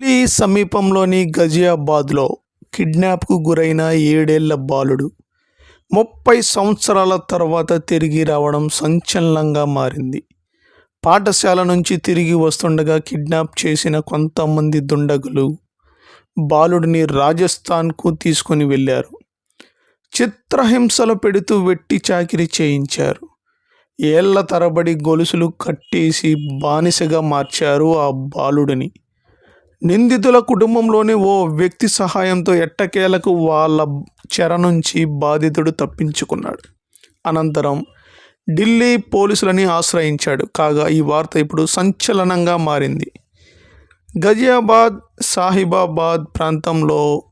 ఈ సమీపంలోని గజియాబాద్లో కిడ్నాప్కు గురైన ఏడేళ్ళ బాలుడు ముప్పై సంవత్సరాల తర్వాత తిరిగి రావడం సంచలనంగా మారింది. పాఠశాల నుంచి తిరిగి వస్తుండగా కిడ్నాప్ చేసిన కొంతమంది దుండగులు బాలుడిని రాజస్థాన్కు తీసుకొని వెళ్ళారు. చిత్రహింసలు పెడుతూ వెట్టి చాకిరి చేయించారు. ఏళ్ళ తరబడి గొలుసులు కట్టేసి బానిసగా మార్చారు ఆ బాలుడిని. నిందితుల కుటుంబంలోని ఓ వ్యక్తి సహాయంతో ఎట్టకేలకు వాళ్ళ చెర నుంచి బాధితుడు తప్పించుకున్నాడు. అనంతరం ఢిల్లీ పోలీసులని ఆశ్రయించాడు. కాగా ఈ వార్త ఇప్పుడు సంచలనంగా మారింది. గజియాబాద్ సాహిబాబాద్ ప్రాంతంలో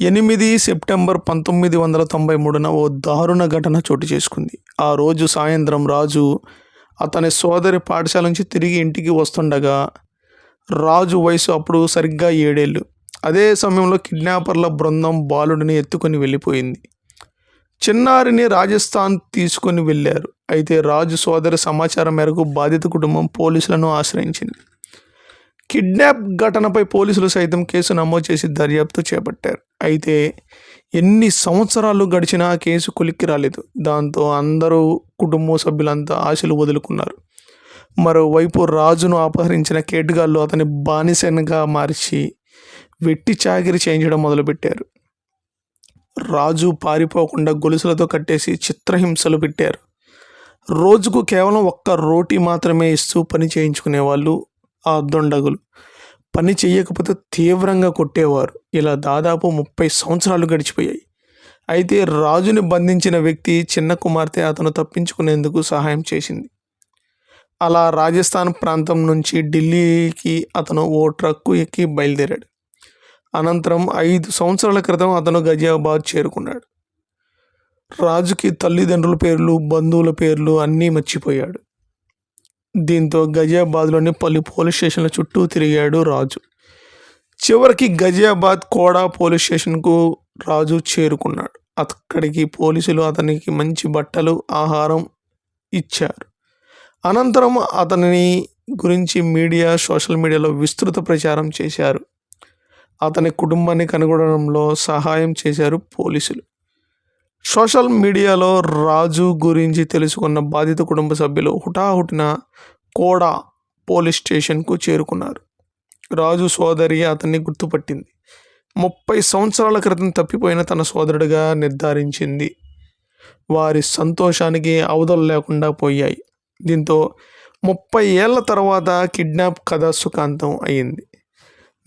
ఎనిమిది సెప్టెంబర్ పంతొమ్మిది వందల తొంభై మూడున ఓ దారుణ ఘటన చోటు చేసుకుంది. ఆ రోజు సాయంత్రం రాజు అతని సోదరి పాఠశాల నుంచి తిరిగి ఇంటికి వస్తుండగా రాజు వయసు అప్పుడు సరిగ్గా ఏడేళ్ళు. అదే సమయంలో కిడ్నాపర్ల బృందం బాలుడిని ఎత్తుకొని వెళ్ళిపోయింది. చిన్నారిని రాజస్థాన్ తీసుకొని వెళ్ళారు. అయితే రాజు సోదరి సమాచారం మేరకు బాధిత కుటుంబం పోలీసులను ఆశ్రయించింది. కిడ్నాప్ ఘటనపై పోలీసులు సైతం కేసు నమోదు చేసి దర్యాప్తు చేపట్టారు. అయితే ఎన్ని సంవత్సరాలు గడిచినా కేసు కొలిక్కి రాలేదు. దాంతో అందరూ కుటుంబ సభ్యులంతా ఆశలు వదులుకున్నారు. మరోవైపు రాజును అపహరించిన కేటుగాళ్ళు అతని బానిసనగా మార్చి వెట్టి చాకిరి చేయించడం మొదలుపెట్టారు. రాజు పారిపోకుండా గొలుసులతో కట్టేసి చిత్రహింసలు పెట్టారు. రోజుకు కేవలం ఒక్క రోటీ మాత్రమే ఇస్తూ పని చేయించుకునే వాళ్ళు ఆ దొండగులు. పని చేయకపోతే తీవ్రంగా కొట్టేవారు. ఇలా దాదాపు ముప్పై సంవత్సరాలు గడిచిపోయాయి. అయితే రాజుని బంధించిన వ్యక్తి చిన్న కుమార్తె అతను తప్పించుకునేందుకు సహాయం చేసింది. అలా రాజస్థాన్ ప్రాంతం నుంచి ఢిల్లీకి అతను ఓ ట్రక్కు ఎక్కి బయలుదేరాడు. అనంతరం ఐదు సంవత్సరాల క్రితం అతను గజియాబాద్ చేరుకున్నాడు. రాజుకి తల్లిదండ్రుల పేర్లు బంధువుల పేర్లు అన్నీ మర్చిపోయాడు. దీంతో గజియాబాద్లోని పలు పోలీస్ స్టేషన్ల చుట్టూ తిరిగాడు రాజు. చివరికి గజియాబాద్ కోడా పోలీస్ స్టేషన్కు రాజు చేరుకున్నాడు. అక్కడికి పోలీసులు అతనికి మంచి బట్టలు ఆహారం ఇచ్చారు. అనంతరం అతనిని గురించి మీడియా సోషల్ మీడియాలో విస్తృత ప్రచారం చేశారు. అతని కుటుంబాన్ని కనుగొనడంలో సహాయం చేశారు పోలీసులు. సోషల్ మీడియాలో రాజు గురించి తెలుసుకున్న బాధిత కుటుంబ సభ్యులు హుటాహుటిన కోడా పోలీస్ స్టేషన్కు చేరుకున్నారు. రాజు సోదరి అతన్ని గుర్తుపట్టింది. ముప్పై సంవత్సరాల క్రితం తప్పిపోయిన తన సోదరుడిగా నిర్ధారించింది. వారి సంతోషానికి అవధులు లేకుండా పోయాయి. దీంతో ముప్పై ఏళ్ళ తర్వాత కిడ్నాప్ కథ సుఖాంతం అయ్యింది.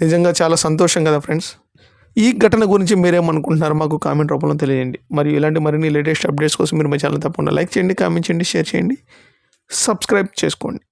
నిజంగా చాలా సంతోషం కదా ఫ్రెండ్స్? ఈ ఘటన గురించి మీరేమనుకుంటున్నారు మాకు కామెంట్ రూపంలో తెలియజేయండి మరియు ఇలాంటి మరిన్ని లేటెస్ట్ అప్డేట్స్ కోసం మీరు మా ఛానల్ తప్పకుండా లైక్ చేయండి కామెంట్ చేయండి షేర్ చేయండి సబ్స్క్రైబ్ చేసుకోండి.